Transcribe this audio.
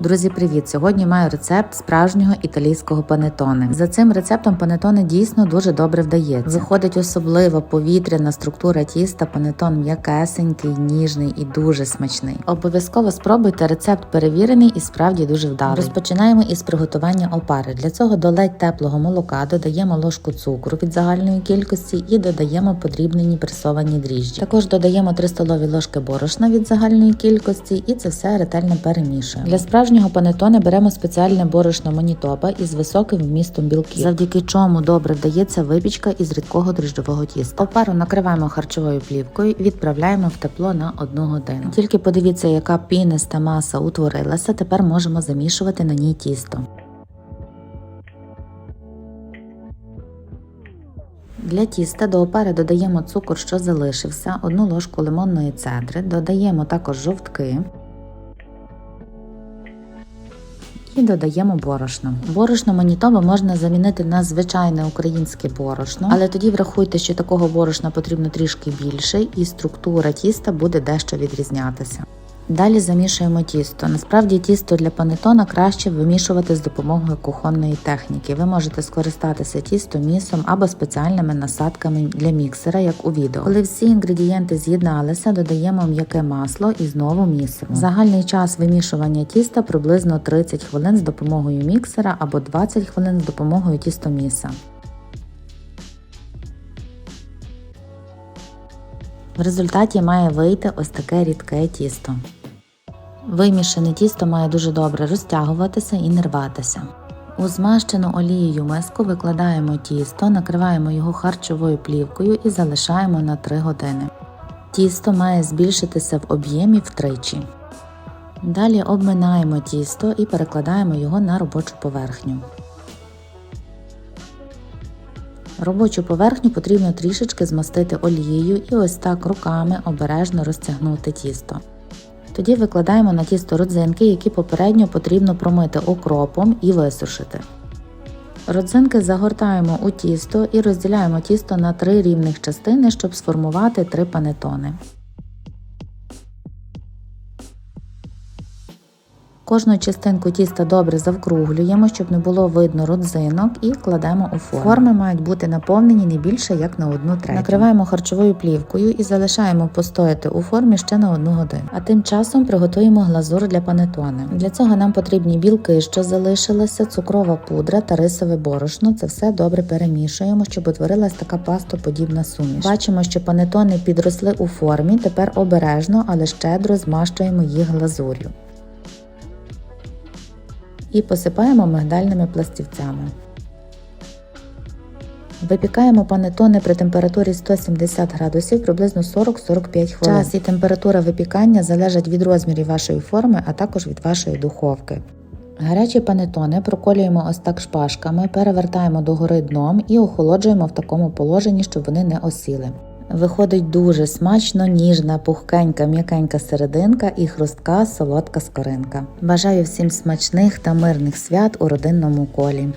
Друзі, привіт! Сьогодні маю рецепт справжнього італійського панетоне. За цим рецептом панетоне дійсно дуже добре вдається. Виходить особлива повітряна структура тіста. Панетон м'якесенький, ніжний і дуже смачний. Обов'язково спробуйте рецепт перевірений і справді дуже вдалий. Розпочинаємо із приготування опари. Для цього до ледь теплого молока додаємо ложку цукру від загальної кількості і додаємо подрібнені пресовані дріжджі. Також додаємо 3 столові ложки борошна від загальної кількості, і це все ретельно перемішуємо. Для справжнього панетоне беремо спеціальне борошно манітоба із високим вмістом білків, завдяки чому добре вдається випічка із рідкого дріжджового тіста. Опару накриваємо харчовою плівкою і відправляємо в тепло на 1 годину. Тільки подивіться, яка піниста маса утворилася. Тепер можемо замішувати на ній тісто. Для тіста до опари додаємо цукор, що залишився, одну ложку лимонної цедри, додаємо також жовтки і додаємо борошно. Борошно манітоба можна замінити на звичайне українське борошно, але тоді врахуйте, що такого борошна потрібно трішки більше, і структура тіста буде дещо відрізнятися. Далі замішуємо тісто. Насправді тісто для панетона краще вимішувати з допомогою кухонної техніки. Ви можете скористатися тістомісом або спеціальними насадками для міксера, як у відео. Коли всі інгредієнти з'єдналися, додаємо м'яке масло і знову місимо. Загальний час вимішування тіста приблизно 30 хвилин з допомогою міксера або 20 хвилин з допомогою тістоміса. В результаті має вийти ось таке рідке тісто. Вимішане тісто має дуже добре розтягуватися і не рватися. У змащену олією миску викладаємо тісто, накриваємо його харчовою плівкою і залишаємо на 3 години. Тісто має збільшитися в об'ємі втричі. Далі обминаємо тісто і перекладаємо його на робочу поверхню. Робочу поверхню потрібно трішечки змастити олією і ось так руками обережно розтягнути тісто. Тоді викладаємо на тісто родзинки, які попередньо потрібно промити окропом і висушити. Родзинки загортаємо у тісто і розділяємо тісто на три рівних частини, щоб сформувати три панетони. Кожну частинку тіста добре завкруглюємо, щоб не було видно родзинок, і кладемо у форму. Форми мають бути наповнені не більше як на одну третю. Накриваємо харчовою плівкою і залишаємо постояти у формі ще на одну годину. А тим часом приготуємо глазур для панетони. Для цього нам потрібні білки, що залишилися, цукрова пудра та рисове борошно. Це все добре перемішуємо, щоб утворилась така пастоподібна суміш. Бачимо, що панетони підросли у формі. Тепер обережно, але щедро змащуємо їх глазур'ю і посипаємо мигдальними пластівцями. Випікаємо панетони при температурі 170 градусів приблизно 40-45 хвилин. Час і температура випікання залежать від розмірів вашої форми, а також від вашої духовки. Гарячі панетони проколюємо ось так шпажками, перевертаємо догори дном і охолоджуємо в такому положенні, щоб вони не осіли. Виходить дуже смачно, ніжна, пухкенька, м'якенька серединка і хрустка, солодка скоринка. Бажаю всім смачних та мирних свят у родинному колі.